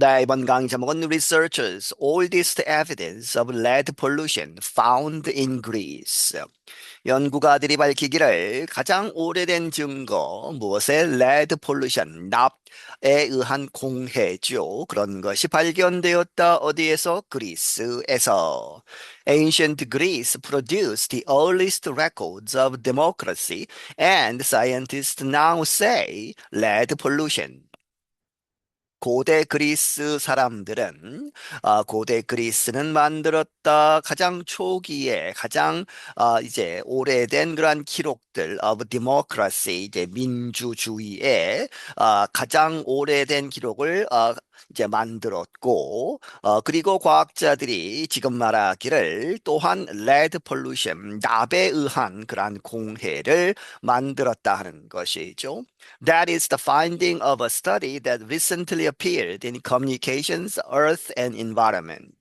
네, 이번 강의 제목은 Researchers' Oldest Evidence of Lead Pollution Found in Greece. 연구가들이 밝히기를 가장 오래된 증거, 무엇의 lead pollution, 납에 의한 공해죠. 그런 것이 발견되었다. 어디에서? 그리스에서. Ancient Greece produced the earliest records of democracy and scientists now say lead pollution 고대 그리스 사람들은 어, 고대 그리스는 만들었다. 가장 초기에 가장 어, 이제 오래된 그러한 기록들 of democracy 이제 민주주의의 어, 가장 오래된 기록을 어, 이제 만들었고 어, 그리고 과학자들이 지금 말하기를 또한 lead pollution 납에 의한 그러한 공해를 만들었다 하는 것이죠. That is the finding of a study that recently appeared in Communications, Earth and Environment.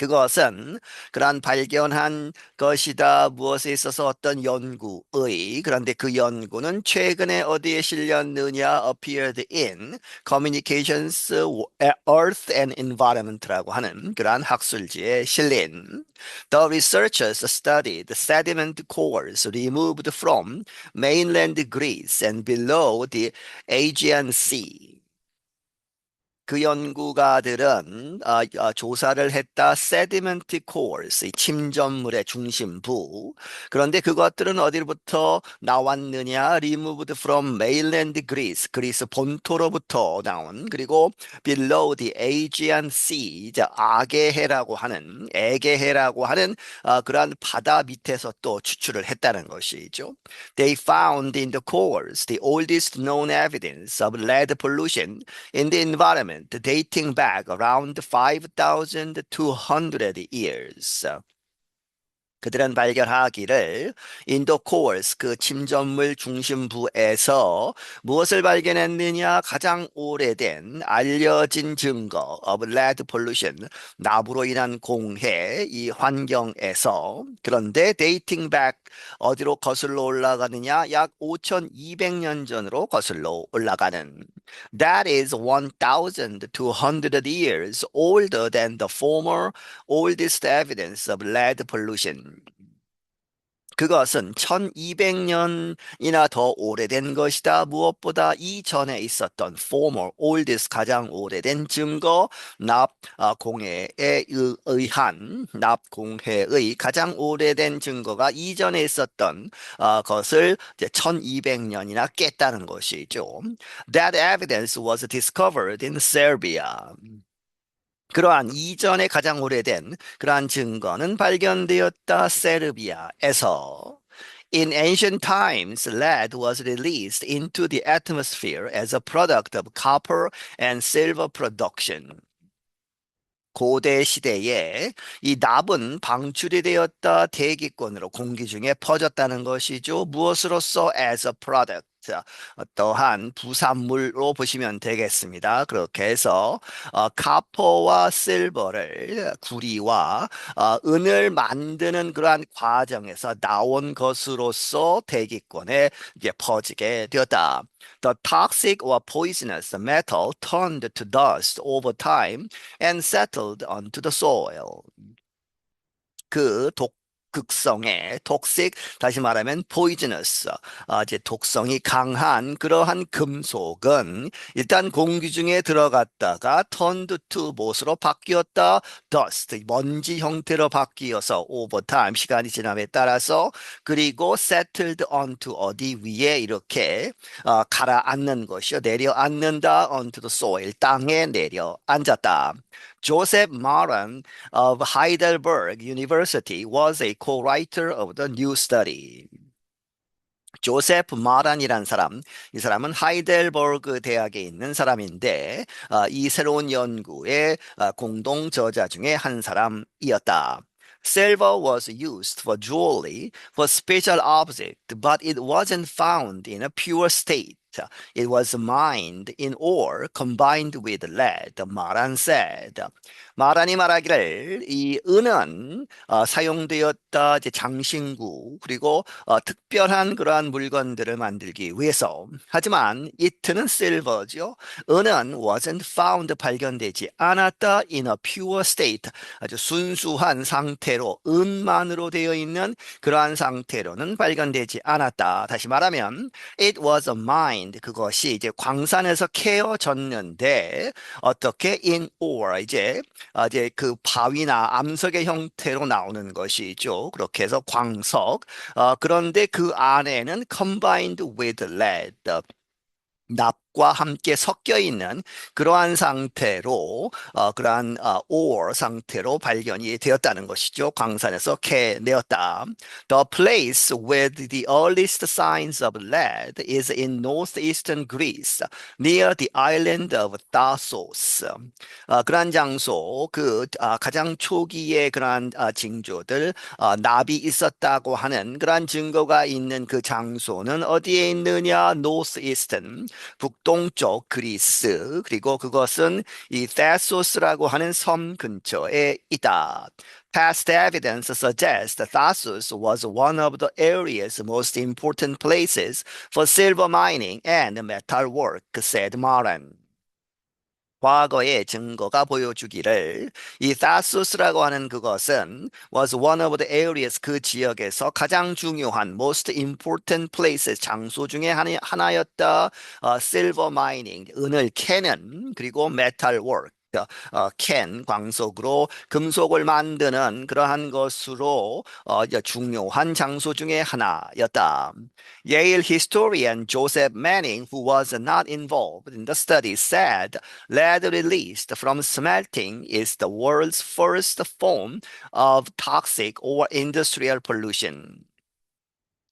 그것은 그러한 발견한 것이다. 무엇에 있어서 어떤 연구의 그런데 그 연구는 최근에 어디에 실렸느냐 appeared in Communications, Earth and Environment라고 하는 그러한 학술지에 실린 The researchers studied sediment cores removed from mainland Greece and below the Aegean Sea. 그 연구가들은 어, 어, 조사를 했다. sediment cores, 침전물의 중심부. 그런데 그것들은 어디로부터 나왔느냐? removed from mainland Greece, 그리스 본토로부터 나온. 그리고 below the Aegean Sea, 이제 아게해라고 하는, 에게해라고 하는 어, 그러한 바다 밑에서 또 추출을 했다는 것이죠. They found in the cores the oldest known evidence of lead pollution in the environment dating back around 5,200 years. 그들은 발견하기를 인도 코얼스 그 침전물 중심부에서 무엇을 발견했느냐 가장 오래된 알려진 증거 of lead pollution 나무로 인한 공해 이 환경에서 그런데 dating back 어디로 거슬러 올라가느냐 약 5200년 전으로 거슬러 올라가는 that is 1200 years older than the former oldest evidence of lead pollution 그것은 1200년이나 더 오래된 것이다. 무엇보다 이전에 있었던 former, oldest 가장 오래된 증거, 납 아, 의한 납 공해의 가장 오래된 증거가 이전에 있었던 어, 것을 이제 1200년이나 깼다는 것이죠. That evidence was discovered in Serbia. 그러한 이전에 가장 오래된 그러한 증거는 발견되었다 세르비아에서 In ancient times, lead was released into the atmosphere as a product of copper and silver production. 고대 시대에 이 납은 방출이 되었다 대기권으로 공기 중에 퍼졌다는 것이죠. 무엇으로서 as a product 어떠한 부산물로 보시면 되겠습니다. 그렇게 해서 어, 카퍼와 실버를 구리와 어, 은을 만드는 그러한 과정에서 나온 것으로서 대기권에 이제 퍼지게 되었다. The toxic or poisonous metal turned to dust over time and settled onto the soil. 그 독 극성의 독색 다시 말하면 poisonous. 아, 이제 독성이 강한 그러한 금속은 일단 공기 중에 들어갔다가 turned to 무엇으로 바뀌었다. dust 먼지 형태로 바뀌어서 time 시간이 지남에 따라서 그리고 settled onto 어디 위에 이렇게 어, 가라앉는 것이요. 내려앉는다. onto the soil 땅에 내려앉았다. Joseph Maran of Heidelberg University was a co-writer of the new study. 조세프 마란이란 사람, 이 사람은 하이델버그 대학에 있는 사람인데 어, 이 새로운 연구의 어, 공동 저자 중에 한 사람이었다. Silver was used for jewelry for special objects, but it wasn't found in a pure state. It was mined in ore combined with lead, Maran said. 말하니 말하기를 이 은은 어, 사용되었다 이제 장신구 그리고 어, 특별한 그러한 물건들을 만들기 위해서 하지만 이트는 실버죠. 은은 wasn't found 발견되지 않았다 in a pure state 아주 순수한 상태로 은만으로 되어 있는 그러한 상태로는 발견되지 않았다. 다시 말하면 it was mined 그것이 이제 광산에서 캐어 졌는데 어떻게 in ore 이제 아, 이제 그 바위나 암석의 형태로 나오는 것이죠. 그렇게 해서 광석. 어, 그런데 그 안에는 combined with lead. 납과 함께 섞여 있는 그러한 상태로 어, 그러한 어, ore 상태로 발견이 되었다는 것이죠. 광산에서 캐내었다. The place with the earliest signs of lead is in northeastern Greece, near the island of Thasos. 어, 그러한 장소, 그 어, 가장 초기의 그러한 어, 징조들, 어, 납이 있었다고 하는 그러한 증거가 있는 그 장소는 어디에 있느냐? northeastern. 북 동쪽 그리스 그리고 그것은 이 테소스라고 하는 섬 근처에 있다. Past evidence suggests that Thasos was one of the area's most important places for silver mining and metal work, said Maran. 과거의 증거가 보여주기를 이 사수스라고 하는 그것은 was one of the areas 그 지역에서 가장 중요한 most important places 장소 중에 하나였다. 어, silver mining 은을 캐는 그리고 metal work 어, 캔 광석으로 금속을 만드는 그러한 것으로 어, 중요한 장소 중에 하나였다. Yale historian Joseph Manning, who was not involved in the study, said lead released from smelting is the world's first form of toxic or industrial pollution.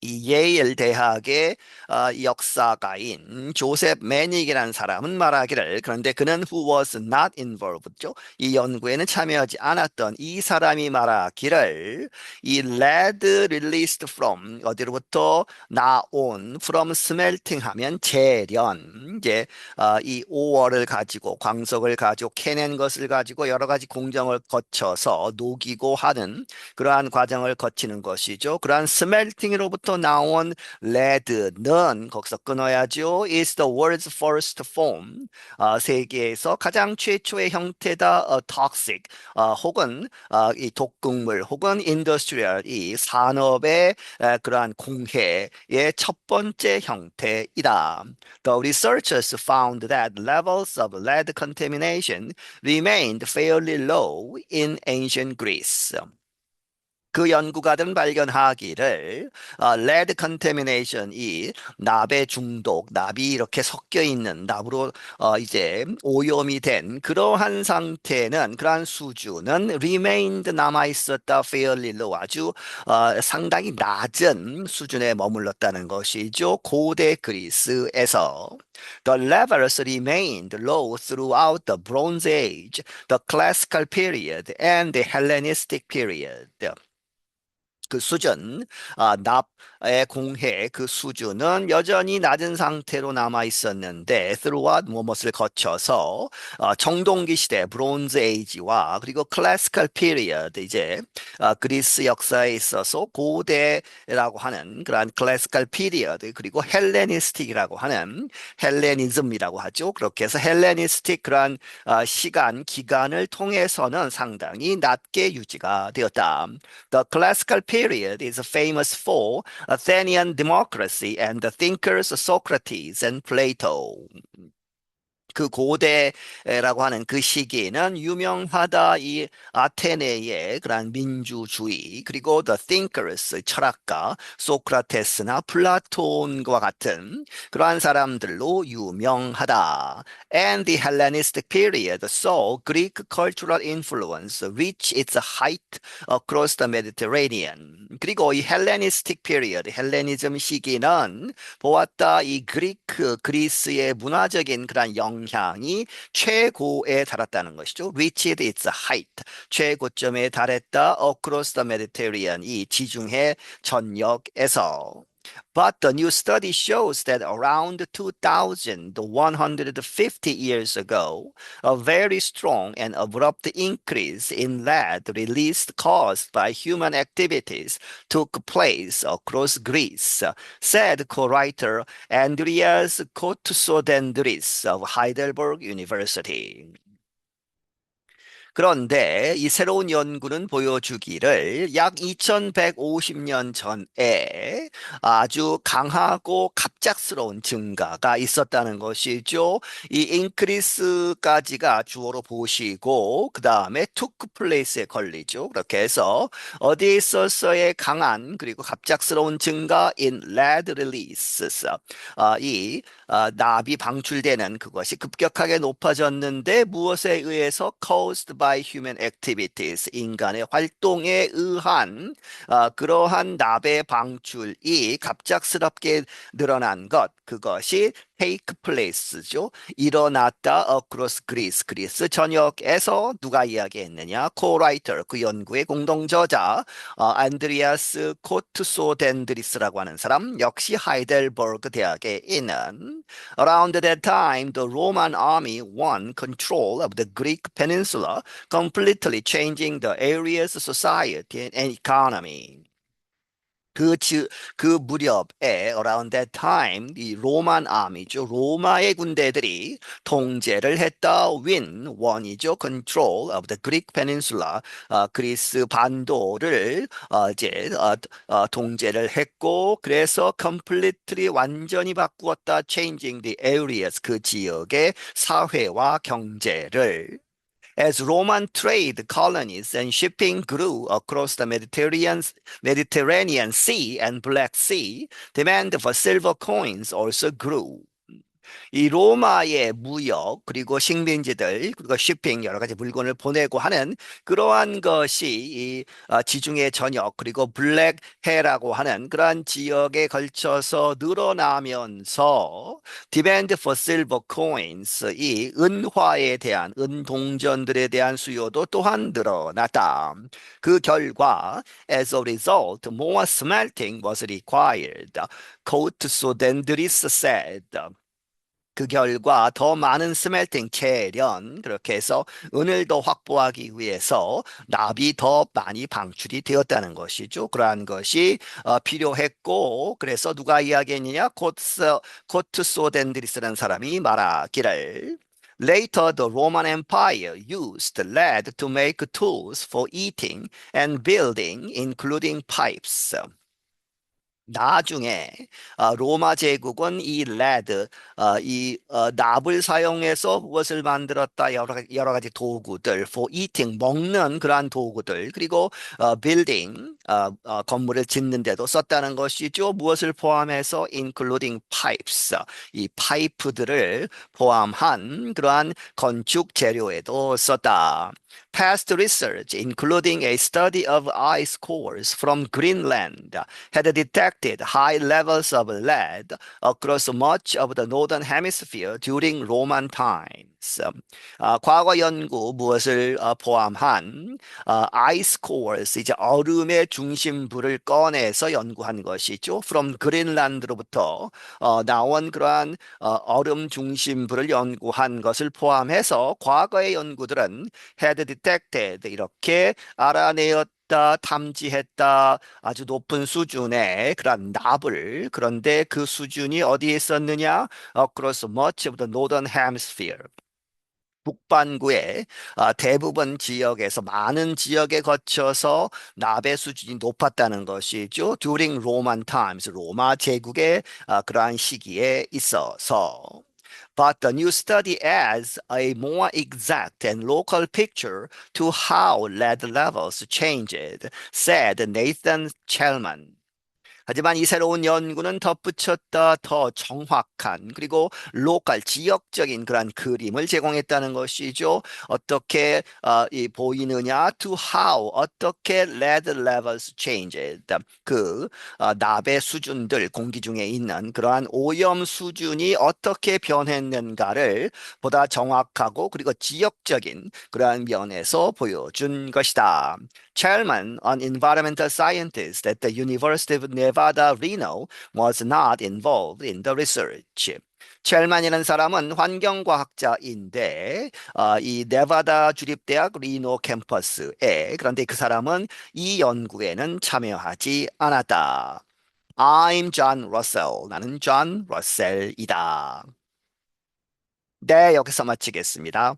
이 예일 대학의 어, 역사가인 조셉 매닉이라는 사람은 말하기를 그런데 그는 who was not involved죠. 이 연구에는 참여하지 않았던 이 사람이 말하기를 이 lead released from 어디로부터 나온 from smelting 하면 재련 이제 어, 이 오월을 가지고 광석을 가지고 캐낸 것을 가지고 여러 가지 공정을 거쳐서 녹이고 하는 그러한 과정을 거치는 것이죠. 그러한 스멜팅으로부터 또 나온 레드는 거기서 끊어야죠. is the world's first form. 어, 세계에서 가장 최초의 형태다. 어, toxic 어, 혹은 어, 이 독극물 혹은 industrial 이 산업의 에, 그러한 공해의 첫 번째 형태이다. The researchers found that levels of lead contamination remained fairly low in ancient Greece. 그 연구가들은 발견하기를 어, lead contamination이 납의 중독, 납이 이렇게 섞여 있는 납으로 어, 이제 오염이 된 그러한 상태는 그러한 수준은 remained 남아 있었다 low 아주 어, 상당히 낮은 수준에 머물렀다는 것이죠. 고대 그리스에서 The levels remained low throughout the Bronze Age, the Classical period, and the Hellenistic period. 그 수준, 아, 납의 공해 그 수준은 여전히 낮은 상태로 남아 있었는데 throughout 무엇을 거쳐서 어, 청동기 시대 브론즈 에이지와 그리고 클래시컬 피리어드 이제 어, 그리스 역사에 있어서 고대라고 하는 그러한 클래시컬 피리어드 그리고 헬레니스틱이라고 하는 헬레니즘이라고 하죠. 그렇게 해서 헬레니스틱 그러한 어, 시간 기간을 통해서는 상당히 낮게 유지가 되었다. The classical period period is famous for Athenian democracy and the thinkers Socrates and Plato. 그 고대라고 하는 그 시기에는 유명하다 이 아테네의 그런 민주주의 그리고 the thinkers 철학가 소크라테스나 플라톤과 같은 그러한 사람들로 유명하다. And the Hellenistic period saw Greek cultural influence reach its height across the Mediterranean. 그리고 이 Hellenistic period, 헬레니즘 시기는 보았다 이 그리크 그리스의 문화적인 그런 영 영향이 최고에 달했다는 것이죠. reached its height. 최고점에 달했다. across the Mediterranean. 이 지중해 전역에서. But the new study shows that around 2,150 years ago, a very strong and abrupt increase in lead released caused by human activities took place across Greece, said co-writer Andreas Kotsoudendris of Heidelberg University. 그런데 이 새로운 연구는 보여주기를 약 2150년 전에 아주 강하고 갑작스러운 증가가 있었다는 것이죠. 이 increase까지가 주어로 보시고 그 다음에 took place에 걸리죠. 그렇게 해서 어디에 있었어의 강한 그리고 갑작스러운 증가 in lead releases 아, 이 아, 납이 방출되는 그것이 급격하게 높아졌는데 무엇에 의해서 caused by human activities 인간의 활동에 의한 아, 그러한 납의 방출이 갑작스럽게 늘어난 것. 그것이 take place죠. 일어났다 across Greece. 그리스 전역에서 누가 이야기했느냐? co-writer, 그 연구의 공동 저자 어, 안드리아스 코트소덴드리스라고 하는 사람 역시 하이델버그 대학에 있는 Around that time, the Roman army won control of the Greek peninsula, completely changing the area's society and economy. 그, 즈, 그 무렵에 around that time 이 로만 아미죠. 로마의 군대들이 통제를 했다. win, 원이죠. control of the Greek peninsula. 어, 그리스 반도를 어, 이제 어, 어, 통제를 했고 그래서 completely 완전히 바꾸었다. changing the areas 그 지역의 사회와 경제를 As Roman trade colonies and shipping grew across the Mediterranean, Sea and Black Sea, demand for silver coins also grew. 이 로마의 무역 그리고 식민지들 그리고 쇼핑 여러 가지 물건을 보내고 하는 그러한 것이 이 어, 지중해 전역 그리고 블랙해라고 하는 그러한 지역에 걸쳐서 늘어나면서 demand for silver coins 이 은화에 대한 은동전들에 대한 수요도 또한 늘어났다. 그 결과 as a result more smelting was required. Coatesodendris said. 그 결과 더 많은 스멜팅 계련 그렇게 해서 은을 더 확보하기 위해서 납이 더 많이 방출이 되었다는 것이죠. 그러한 것이 어, 필요했고 그래서 누가 이야기했느냐 코트 코트 소덴드리스라는 사람이 말하기를 Later, the Roman Empire used lead to make tools for eating and building, including pipes. 나중에 어, 로마 제국은 이 레드, 어, 이 어, 납을 사용해서 무엇을 만들었다 여러, 여러 가지 도구들, for eating 먹는 그러한 도구들, 그리고 어, 어, 어, 건물을 짓는데도 썼다는 것이죠. 무엇을 포함해서 including pipes, 이 파이프들을 포함한 그러한 건축 재료에도 썼다. Past research, including a study of ice cores from Greenland, had detected high levels of lead across much of the northern hemisphere during Roman times. 어, 과거 연구 무엇을 어, 포함한 어, ice cores, 이제 얼음의 중심부를 꺼내서 연구한 것이죠. From Greenland로부터 어, 나온 그러한 어, 얼음 중심부를 연구한 것을 포함해서 과거의 연구들은 had detected 이렇게 알아내었 다, 탐지했다, 아주 높은 수준의 그런 납을 그런데 그 수준이 어디에 있었느냐? Across much of the northern hemisphere. 북반구의 아, 대부분 지역에서 많은 지역에 거쳐서 납의 수준이 높았다는 것이죠. During Roman times, 로마 제국의 아, 그러한 시기에 있어서. But the new study adds a more exact and local picture to how lead levels changed, said Nathan Chelman. 하지만 이 새로운 연구는 덧붙였다 더 정확한 그리고 로컬 지역적인 그런 그림을 제공했다는 것이죠. 어떻게 어, 이 보이느냐 to how 어떻게 lead levels changed 그 어, 납의 수준들 공기 중에 있는 그러한 오염 수준이 어떻게 변했는가를 보다 정확하고 그리고 지역적인 그러한 면에서 보여준 것이다. Chairman, an environmental scientist at the University of Nevada Reno was not involved in the research. 첼만이라는 사람은 환경과학자인데 어, 이 네바다 주립대학 리노 캠퍼스에 그런데 그 사람은 이 연구에는 참여하지 않았다. I'm John Russell. 나는 John Russell이다. 네, 여기서 마치겠습니다.